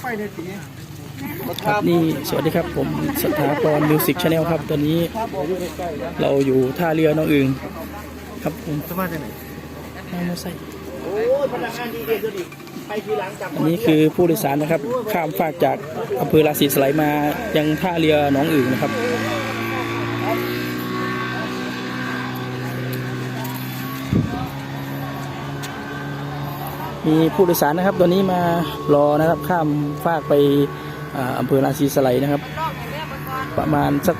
ไปในตีครับนี่สวัสดีครับผมสถาพรมิวสิกชาแนลครับ ตอนนี้เราอยู่ท่าเรือน้องอึงครับผมสมาจากไหนนั่งมอไซค์โอ้ยพนักงานดีเด่นตัวดิไปทีหลังจับอันนี้คือผู้โดยสารนะครับ ข้ามฟากจากอำเภอราศีสไลยมายังท่าเรือหนองอึงนะครับ มีผู้โดยสารนะครับตอนนี้มารอนะครับ ข้ามฟากไปอ่าอำเภอราศีสไลนะครับ ประมาณสัก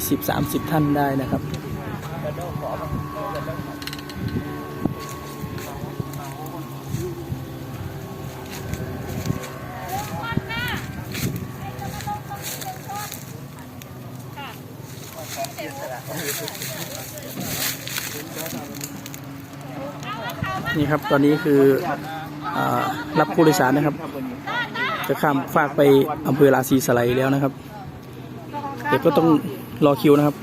20-30 ท่านได้นะครับ นี่ครับตอนนี้คืออรับผู้โดยสารนะครับ จะข้ามฟากไปอำเภอราศีสไลแล้วนะครับเด็กก็ต้องรอคิวนะครับ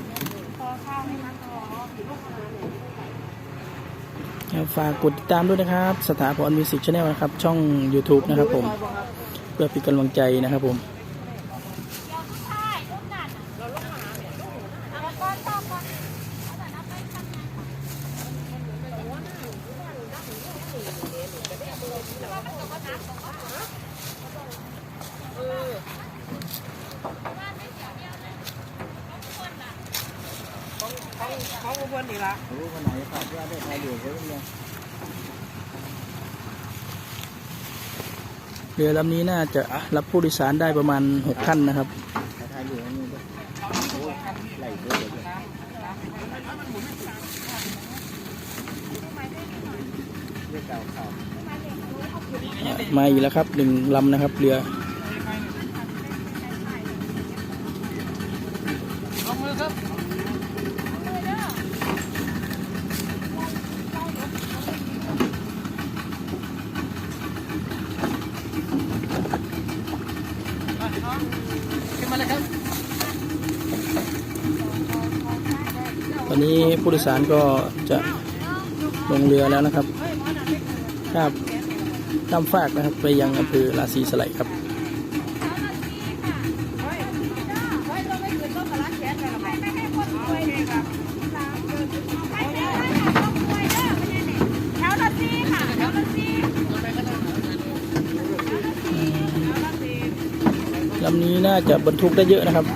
ฝากกดติดตามด้วยนะครับ สถาพรมิวสิกชาแนลนะครับ ช่อง YouTube นะครับผม เพื่อเป็นกำลังใจนะครับผม ขาเพื่อนอีกละรู้คนไหนฝากว่าได้ทายอยู่เขาเนี่ยเรือลำนี้น่าจะรับผู้โดยสารได้ประมาณ 6 ท่านนะครับทายอยู่นี่ด้วยไหลด้วยเก่า มาอีกแล้วครับหนึ่งลำนะครับ เรือขึ้นมาเลยครับตอนนี้ผู้โดยสารก็จะลงเรือแล้วนะครับข้าม ข้ามฟากนะครับ ไปยังอำเภอราศีสไลครับแถวละสี่ค่ะแถวละสี่ลำนี้น่าจะบรรทุกได้เยอะนะครับ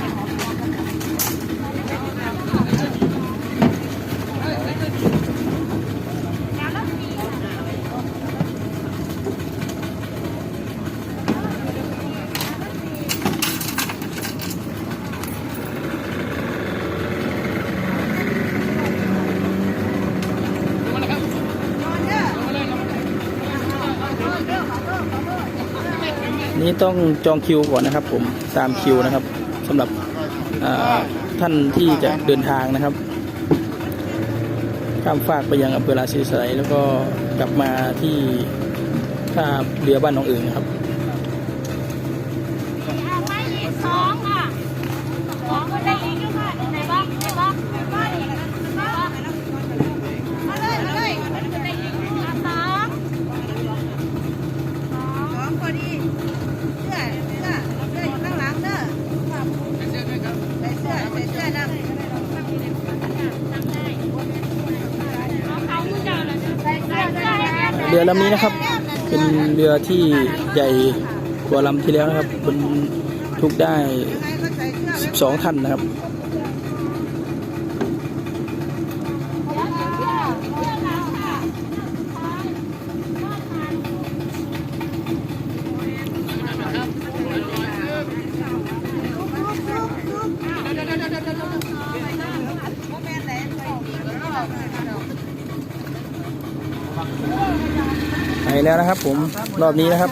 นี้ต้องจองคิวก่อนนะครับ ผมตามคิวนะครับสำหรับท่านที่จะเดินทางนะครับ ข้ามฟากไปยังอำเภอราศีสไลแล้วก็กลับมาที่ท่าเรือบ้านหนองอึ่งนะครับ เอาไปอีกสองค่ะสองก็ได้อีกอยู่ค่ะไหนบ้างไหนบ้างไหนบ้างมาเลยมาเลยได้อีกอะสอง สองพอดีเสื้อเสื้อเสื้ออยู่ข้างหลังเด้อใส่เสื้อใส่เสื้อดำ เอาเขาผู้เจ้าเลยใส่เสื้อเสื้อให้แน่ เรือลำนี้นะครับ เป็นเรือที่ใหญ่กว่าลำที่แล้วนะครับบรรทุกได้ 12 ท่านนะครับ ไปแล้วนะครับผมรอบนี้นะครับ